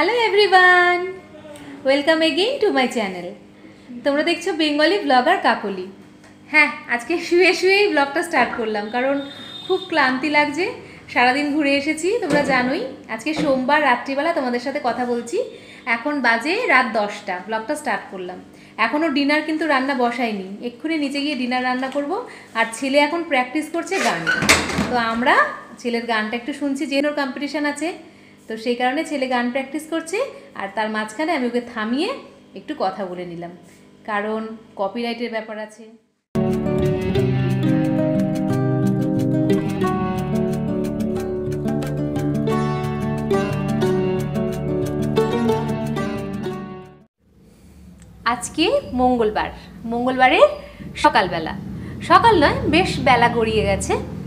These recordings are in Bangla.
Hello everyone welcome again to my channel তোমরা দেখছ বেঙ্গলি ব্লগার কাকলি। হ্যাঁ আজকে শুয়ে শুয়েই ব্লগটা স্টার্ট করলাম, কারণ খুব ক্লান্তি লাগছে। সারাদিন ঘুরে এসেছি, তোমরা জানোই। আজকে সোমবার রাত্রিবেলা তোমাদের সাথে কথা বলছি। এখন বাজে রাত দশটা ব্লগটা স্টার্ট করলাম। এখনও ডিনার কিন্তু রান্না বসাইনি এক্ষুনি নিচে গিয়ে ডিনার রান্না করব, আর ছেলে এখন প্র্যাকটিস করছে গান। তো আমরা ছেলের গানটা একটু শুনছি, যে কম্পিটিশান আছে। তো সেই কারণে ছেলে গান প্র্যাকটিস করছে আর তার মাঝখানে আমি ওকে থামিয়ে একটু কথা বলে নিলাম। কারণ কপিরাইটের ব্যাপার আছে। আজকে মঙ্গলবার। মঙ্গলবারের সকালবেলা। সকাল নয়, বেশ বেলা গড়িয়ে গেছে।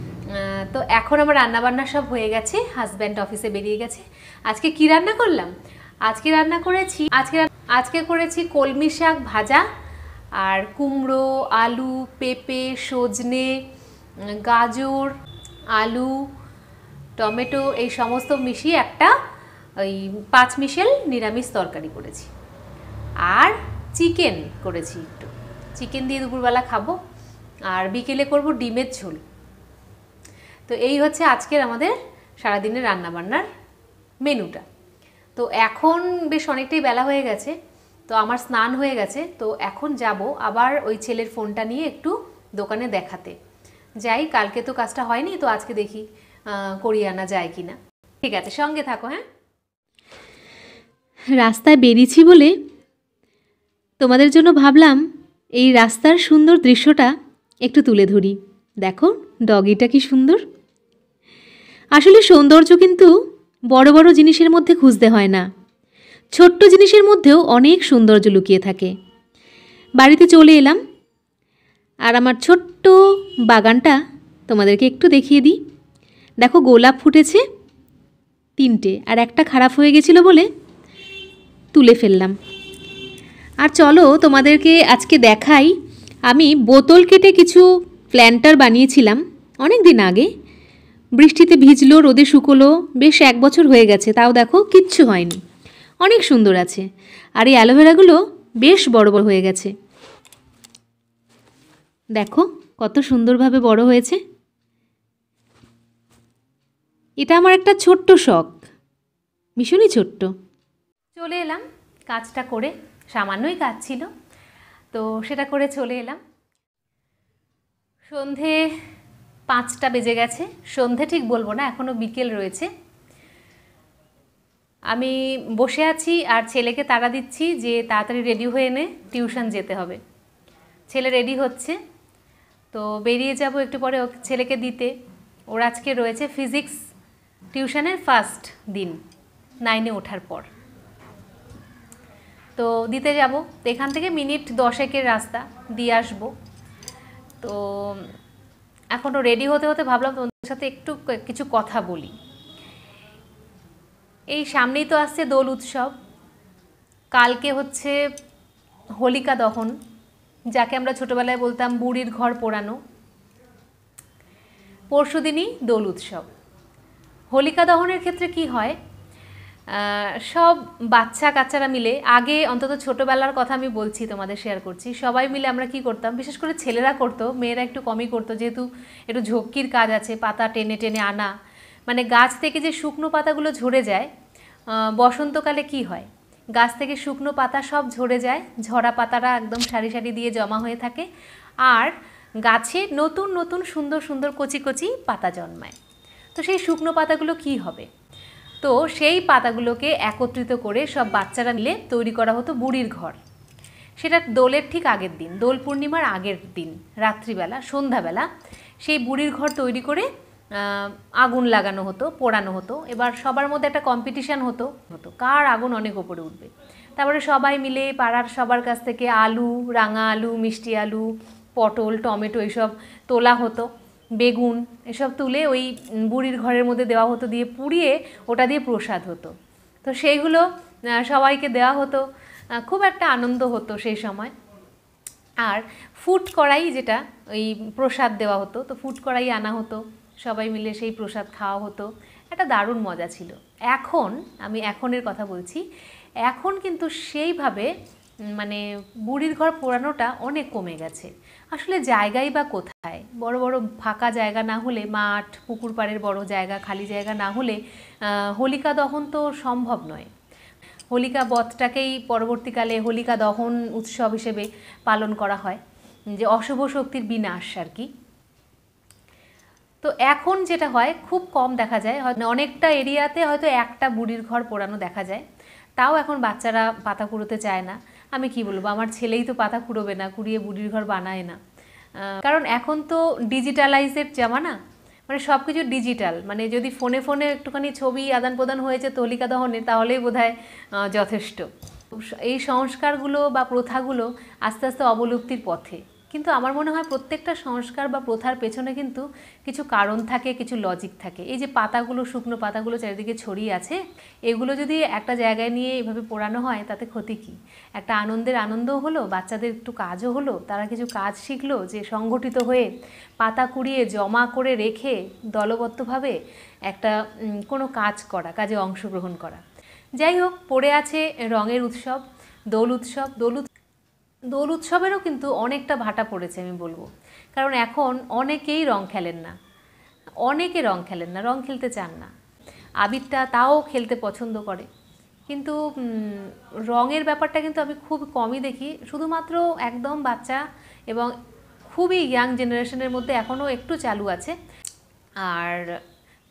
তো এখন আমার রান্নাবান্না সব হয়ে গেছে হাজব্যান্ড অফিসে বেরিয়ে গেছে। আজকে কি রান্না করলাম? আজকে রান্না করেছি, আজকে আজকে করেছি কলমি শাক ভাজা আর কুমড়ো, আলু, পেঁপে, সজনে, গাজর, আলু, টমেটো এই সমস্ত মিশিয়ে একটা ওই পাঁচ মিশেল নিরামিষ তরকারি করেছি। আর চিকেন করেছি একটু। চিকেন দিয়ে দুপুরবেলা খাব। আর বিকেলে করব ডিমের ঝোল। তো এই হচ্ছে আজকের আমাদের সারাদিনের রান্নাবান্নার মেনুটা। তো এখন বেশ অনেকটাই বেলা হয়ে গেছে, তো আমার স্নান হয়ে গেছে, তো এখন যাব আবার ওই ছেলের ফোনটা নিয়ে একটু দোকানে দেখাতে। যাই, কালকে তো কাজটা হয়নি, তো আজকে দেখি করিয়ে আনা যায় কি না ঠিক আছে, সঙ্গে থাকো হ্যাঁ? রাস্তায় বেরিয়েছি বলে তোমাদের জন্য ভাবলাম এই রাস্তার সুন্দর দৃশ্যটা একটু তুলে ধরি। দেখো, ডগিটা কি সুন্দর। আসলে সৌন্দর্য কিন্তু বড় বড় জিনিসের মধ্যে খুঁজতে হয় না। ছোট্ট জিনিসের মধ্যেও অনেক সৌন্দর্য লুকিয়ে থাকে। বাড়িতে চলে এলাম। আর আমার ছোট্ট বাগানটা তোমাদেরকে একটু দেখিয়ে দিই। দেখো গোলাপ ফুটেছে তিনটে, আর একটা খারাপ হয়ে গেছিল বলে তুলে ফেললাম। আর চলো তোমাদেরকে আজকে দেখাই, আমি বোতল কেটে কিছু প্ল্যান্টার বানিয়েছিলাম অনেক দিন আগে। বৃষ্টিতে ভিজলো, রোদে শুকোলো, বেশ এক বছর হয়ে গেছে, তাও দেখো কিচ্ছু হয়নি। অনেক সুন্দর আছে। আর এই অ্যালোভেরাগুলো বেশ বড় বড় হয়ে গেছে। দেখো কত সুন্দরভাবে বড় হয়েছে। এটা আমার একটা ছোট্ট শখ। ভীষণই ছোট্ট। চলে এলাম। কাজটা করে সামান্যই কাজ ছিল। তো সেটা করে চলে এলাম। সন্ধে পাঁচটা বেজে গেছে। সন্ধে ঠিক বলব না এখনও বিকেল রয়েছে। আমি বসে আছি আর ছেলেকে তাড়া দিচ্ছি যে তাড়াতাড়ি রেডি হয়ে নে টিউশন যেতে হবে। ছেলে রেডি হচ্ছে। তো বেরিয়ে যাব একটু পরে ছেলেকে দিতে। ওর আজকে রয়েছে ফিজিক্স টিউশনের ফার্স্ট দিন নাইনে ওঠার পর। তো দিতে যাব। এখান থেকে মিনিট দশেকের রাস্তা, দিয়ে আসব। তো এখনও রেডি হতে হতে ভাবলাম তোমাদের সাথে একটু কিছু কথা বলি। এই সামনেই তো আসছে দোল উৎসব। কালকে হচ্ছে হোলিকা দহন, যাকে আমরা ছোটোবেলায় বলতাম বুড়ির ঘর পোড়ানো। পরশু দিনই দোল উৎসব। হোলিকা দহনের ক্ষেত্রে কি হয়? সব বাচ্চা কাচ্চারা মিলে, আগে অন্তত ছোটোবেলার কথা আমি বলছি, তোমাদের শেয়ার করছি। সবাই মিলে আমরা কি করতাম? বিশেষ করে ছেলেরা করতো, মেয়েরা একটু কমই করতো, যেহেতু একটু ঝক্কির কাজ আছে, পাতা টেনে টেনে আনা। মানে গাছ থেকে যে শুকনো পাতাগুলো ঝরে যায় বসন্তকালে কি হয়? গাছ থেকে শুকনো পাতা সব ঝরে যায়, ঝরা পাতারা একদম সারি সারি দিয়ে জমা হয়ে থাকে, আর গাছে নতুন নতুন সুন্দর সুন্দর কচি কচি পাতা জন্মায়। তো সেই শুকনো পাতাগুলো কি হবে? তো সেই পাতাগুলোকে একত্রিত করে সব বাচ্চারা মিলে তৈরি করা হতো বুড়ির ঘর। সেটা দোলের ঠিক আগের দিন, দোল পূর্ণিমার আগের দিন, রাত্রিবেলা, সন্ধ্যাবেলা সেই বুড়ির ঘর তৈরি করে আগুন লাগানো হতো, পোড়ানো হতো। এবার সবার মধ্যে একটা কম্পিটিশান হতো হতো। কার আগুন অনেক ওপরে উঠবে? তারপরে সবাই মিলে পাড়ার সবার কাছ থেকে আলু, রাঙা আলু, মিষ্টি আলু, পটল, টমেটো এইসব তোলা হতো। বেগুন এসব তুলে ওই বুড়ির ঘরের মধ্যে দেওয়া হতো দিয়ে পুড়িয়ে ওটা দিয়ে প্রসাদ হতো। তো সেইগুলো সবাইকে দেওয়া হতো। খুব একটা আনন্দ হতো সেই সময়। আর ফুট কড়াই যেটা, ওই প্রসাদ দেওয়া হতো। তো ফুট কড়াই আনা হতো। সবাই মিলে সেই প্রসাদ খাওয়া হতো। একটা দারুণ মজা ছিল। এখন, আমি এখনের কথা বলছি, এখন কিন্তু সেইভাবে মানে বুড়ির ঘর পোড়ানোটা অনেক কমে গেছে। আসলে জায়গাই বা কোথায়? বড় বড় ফাঁকা জায়গা না হলে, মাঠ, পুকুর পাড়ের বড় জায়গা, খালি জায়গা না হলে হোলিকা দহন তো সম্ভব নয়। হোলিকা বধটাকেই পরবর্তীকালে হোলিকা দহন উৎসব হিসেবে পালন করা হয়, যে অশুভ শক্তির বিনাশ আর কি। তো এখন যেটা হয়, খুব কম দেখা যায়। হয়তো অনেকটা এরিয়াতে হয়তো একটা বুড়ির ঘর পোড়ানো দেখা যায়। তাও এখন বাচ্চারা পাতা কুড়োতে চায় না। আমি কি বলব? আমার ছেলেই তো পাতা কুড়োবে না, কুড়িয়ে বুড়ির ঘর বানায় না। কারণ এখন তো ডিজিটালাইজের জামানা মানে সব কিছু ডিজিটাল মানে যদি ফোনে ফোনে একটুখানি ছবি আদান প্রদান হয়েছে তলিকা দহনে, তাহলেই বোধ যথেষ্ট। এই সংস্কারগুলো বা প্রথাগুলো আস্তে আস্তে অবলুপ্তির পথে। কিন্তু আমার মনে হয় প্রত্যেকটা সংস্কার বা প্রথার পেছনে কিন্তু কিছু কারণ থাকে, কিছু লজিক থাকে। এই যে পাতাগুলো, শুকনো পাতাগুলো চারিদিকে ছড়িয়ে আছে, এগুলো যদি একটা জায়গায় নিয়ে এভাবে পোড়ানো হয়, তাতে ক্ষতি কী? একটা আনন্দের আনন্দও হলো, বাচ্চাদের একটু কাজও হলো, তারা কিছু কাজ শিখলো যে সংগঠিত হয়ে পাতা কুড়িয়ে জমা করে রেখে দলবদ্ধভাবে একটা কোনো কাজ করা, কাজে অংশগ্রহণ করা। যাই হোক, পড়ে আছে রঙের উৎসব, দোল উৎসব, দোল দোল উৎসবেরও কিন্তু অনেকটা ভাটা পড়েছে, আমি বলব। কারণ এখন অনেকেই রং খেলেন না। অনেকে রং খেলেন না, রং খেলতে চান না। আবিরটা তাও খেলতে পছন্দ করে। কিন্তু রঙের ব্যাপারটা কিন্তু আমি খুব কমই দেখি। শুধুমাত্র একদম বাচ্চা এবং খুবই ইয়াং জেনারেশনের মধ্যে এখনও একটু চালু আছে। আর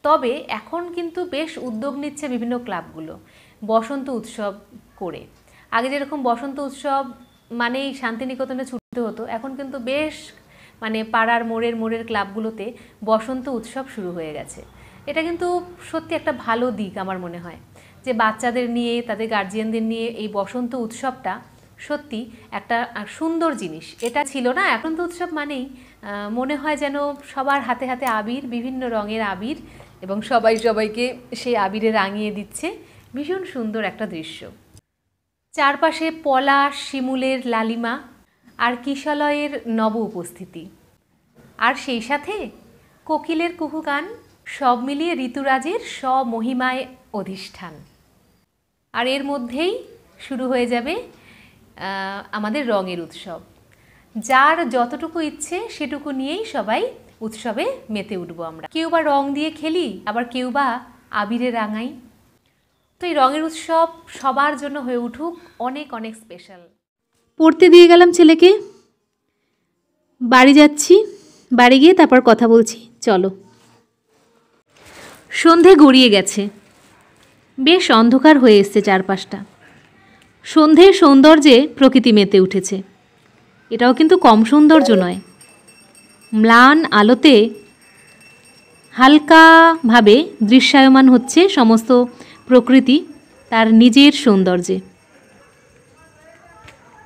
তবে এখন কিন্তু বেশ উদ্যোগ নিচ্ছে বিভিন্ন ক্লাবগুলো বসন্ত উৎসব করে। আগে যেরকম বসন্ত উৎসব মানেই শান্তিনিকেতনে ছুটতে হতো। এখন কিন্তু বেশ মানে পাড়ার মোড়ের মোড়ের ক্লাবগুলোতে বসন্ত উৎসব শুরু হয়ে গেছে। এটা কিন্তু সত্যি একটা ভালো দিক আমার মনে হয়। যে বাচ্চাদের নিয়ে, তাদের গার্জিয়ানদের নিয়ে এই বসন্ত উৎসবটা সত্যি একটা সুন্দর জিনিস। এটা ছিল না, এখন তো উৎসব মানেই মনে হয় যেন সবার হাতে হাতে আবির, বিভিন্ন রঙের আবির এবং সবাই সবাইকে সেই আবিরে রাঙিয়ে দিচ্ছে। ভীষণ সুন্দর একটা দৃশ্য। চারপাশে পলাশ শিমুলের লালিমা আর কিশলয়ের নব উপস্থিতি। আর সেই সাথে কোকিলের কুহু গান, সব মিলিয়ে ঋতুরাজের স্বমহিমায় অধিষ্ঠান। আর এর মধ্যেই শুরু হয়ে যাবে আমাদের রঙের উৎসব। যার যতটুকু ইচ্ছে সেটুকু নিয়েই সবাই উৎসবে মেতে উঠবো আমরা। কেউ বা রং দিয়ে খেলি, আবার কেউ বা আবিরে রাঙাই। তো এই রঙের উৎসব সবার জন্য হয়ে উঠুক অনেক অনেক স্পেশাল পড়তে দিয়ে গেলাম ছেলেকে। বাড়ি যাচ্ছি। বাড়ি গিয়ে তারপর কথা বলছি। চলো। সন্ধে গড়িয়ে গেছে। বেশ অন্ধকার হয়ে এসছে চারপাশটা। সন্ধ্যের সৌন্দর্যে প্রকৃতি মেতে উঠেছে। এটাও কিন্তু কম সৌন্দর্য নয়। ম্লান আলোতে হালকাভাবে দৃশ্যায়মান হচ্ছে সমস্ত প্রকৃতি তার নিজের সৌন্দর্যে।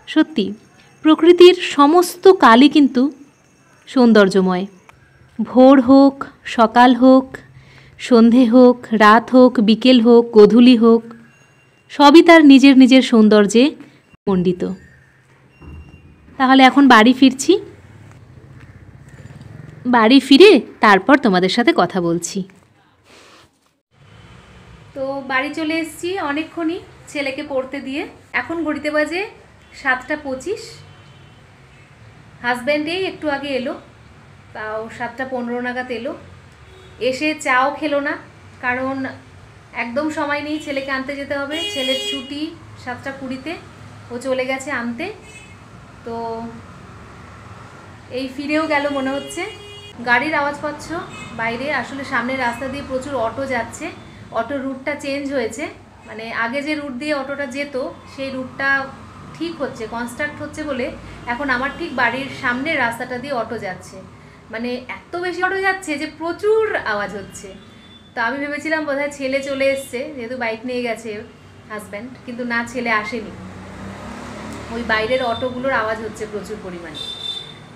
সত্যি, প্রকৃতির সমস্ত কালই কিন্তু সৌন্দর্যময়। ভোর হোক, সকাল হোক, সন্ধে হোক, রাত হোক, বিকেল হোক, গোধূলি হোক, সবই তার নিজের নিজের সৌন্দর্যে মণ্ডিত। তাহলে এখন বাড়ি ফিরছি। বাড়ি ফিরে তারপর তোমাদের সাথে কথা বলছি। তো বাড়ি চলে এসেছি অনেকক্ষণই ছেলেকে পড়তে দিয়ে। এখন ঘড়িতে বাজে সাতটা পঁচিশ। হাজব্যান্ডেই একটু আগে এলো, তাও সাতটা পনেরো নাগাদ এলো। এসে চাও খেলো না, কারণ একদম সময় নেই ছেলেকে আনতে যেতে হবে। ছেলের ছুটি সাতটা কুড়িতে, ও চলে গেছে আনতে। তো এই ফিরেও গেল মনে হচ্ছে। গাড়ির আওয়াজ পাচ্ছ, বাইরে আসলে সামনের রাস্তা দিয়ে প্রচুর অটো যাচ্ছে। অটোর রুটটা চেঞ্জ হয়েছে। মানে আগে যে রুট দিয়ে অটোটা যেত, সেই রুটটা ঠিক হচ্ছে কনস্ট্রাক্ট হচ্ছে বলে এখন আমার ঠিক বাড়ির সামনের রাস্তাটা দিয়ে অটো যাচ্ছে। মানে এত বেশি অটো যাচ্ছে যে প্রচুর আওয়াজ হচ্ছে। তো আমি ভেবেছিলাম বোধহয় ছেলে চলে এসছে, যেহেতু বাইক নিয়ে গেছে হাজব্যান্ড কিন্তু না, ছেলে আসেনি। ওই বাইরের অটোগুলোর আওয়াজ হচ্ছে প্রচুর পরিমাণে।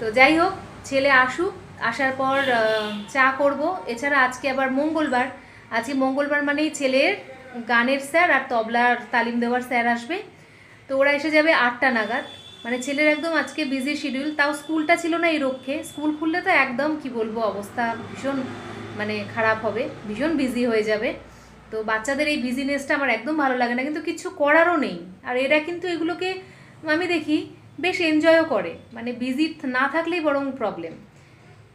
তো যাই হোক, ছেলে আসুক, আসার পর চা করব। এছাড়া আজকে আবার মঙ্গলবার আজকে মঙ্গলবার মানেই ছেলের গানের স্যার আর তবলার তালিম দেওয়ার স্যার আসবে। তো ওরা এসে যাবে আটটা নাগাদ। মানে ছেলের একদম আজকে বিজি শিডিউল তাও স্কুলটা ছিল না এই রক্ষে। স্কুল খুললে তো একদম, কি বলব, অবস্থা ভীষণ মানে খারাপ হবে, ভীষণ বিজি হয়ে যাবে। তো বাচ্চাদের এই বিজিনেসটা আমার একদম ভালো লাগে না, কিন্তু কিছু করারও নেই। আর এরা কিন্তু এগুলোকে আমি দেখি বেশ এনজয়ও করে। মানে বিজি না থাকলেই বরং প্রবলেম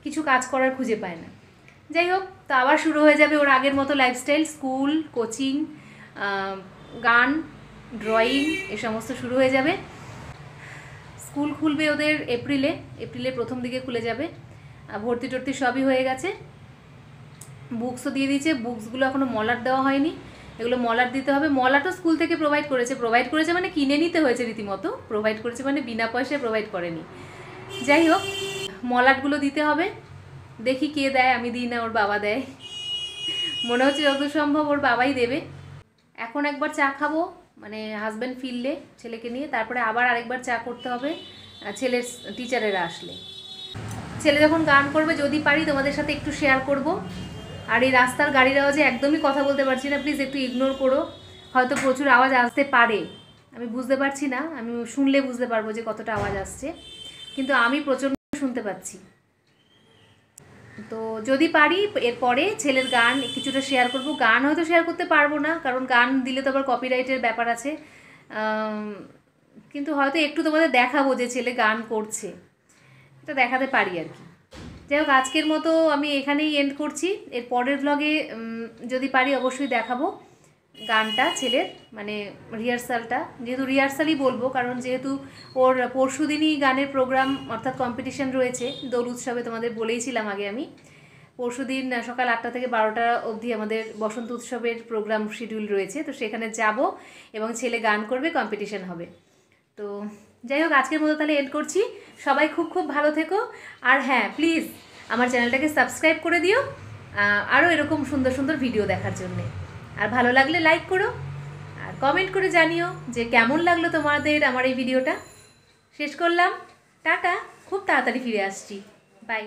কিছু কাজ করার খুঁজে পায় না। যাই হোক, তো আবার শুরু হয়ে যাবে ওর আগের মতো লাইফস্টাইল স্কুল কোচিং গান ড্রয়িং এ সমস্ত শুরু হয়ে যাবে। স্কুল খুলবে ওদের এপ্রিলে এপ্রিলের প্রথম দিকে খুলে যাবে। ভর্তি টর্তি সবই হয়ে গেছে। বুকসও দিয়ে দিয়েছে। বুকসগুলো এখনও মলার দেওয়া হয়নি। এগুলো মলার দিতে হবে। মলারও স্কুল থেকে প্রোভাইড করেছে। প্রোভাইড করেছে মানে কিনে নিতে হয়েছে রীতিমতো। প্রোভাইড করেছে মানে বিনা পয়সায় প্রোভাইড করেনি। যাই হোক, মলাটগুলো দিতে হবে। দেখি কে দেয়, আমি দিই না, ওর বাবা দেয়। মনে হচ্ছে যত সম্ভব ওর বাবাই দেবে। এখন একবার চা খাব মানে হাজব্যান্ড ফিরলে ছেলেকে নিয়ে, তারপরে আবার আরেকবার চা করতে হবে ছেলের টিচারেরা আসলে। ছেলে যখন গান করবে, যদি পারি তোমাদের সাথে একটু শেয়ার করব। আর এই রাস্তার গাড়ির আওয়াজে একদমই কথা বলতে পারছি না প্লিজ একটু ইগনোর করো। হয়তো প্রচুর আওয়াজ আসতে পারে। আমি বুঝতে পারছি না, আমি শুনলে বুঝতে পারব যে কতটা আওয়াজ আসছে। কিন্তু আমি প্রচণ্ড শুনতে পাচ্ছি। তো যদি পারি, এরপরে ছেলের গান কিছুটা শেয়ার করব। গান হয়তো শেয়ার করতে পারব না, কারণ গান দিলে তো আবার কপিরাইটের ব্যাপার আছে। কিন্তু হয়তো একটু তোমাদের দেখাবো যে ছেলে গান করছে। এটা দেখাতে পারি আর কি। যাই হোক, আজকের মতো আমি এখানেই এন্ড করছি। এর পরের ব্লগে যদি পারি অবশ্যই দেখাবো। গানটা, ছেলের মানে রিহার্সালটা যেহেতু রিহার্সালই বলব, কারণ যেহেতু ওর পরশু গানের প্রোগ্রাম অর্থাৎ কম্পিটিশন রয়েছে, দোল উৎসবে তোমাদের বলেইছিলাম আগে আমি। পরশু দিন সকাল আটটা থেকে বারোটা অবধি আমাদের বসন্ত উৎসবের প্রোগ্রাম শিডিউল রয়েছে। তো সেখানে যাব এবং ছেলে গান করবে কম্পিটিশন হবে। তো যাই হোক, আজকের মতো তাহলে এন্ড করছি। সবাই খুব খুব ভালো থেকো। আর হ্যাঁ প্লিজ আমার চ্যানেলটাকে সাবস্ক্রাইব করে দিও আরও এরকম সুন্দর সুন্দর ভিডিও দেখার জন্যে। আর ভালো লাগলে লাইক করো, আর কমেন্ট করে জানিও যে কেমন লাগল তোমাদের আমার এই ভিডিওটা শেষ করলাম। টাটা, খুব তাড়াতাড়ি ফিরে আসছি। বাই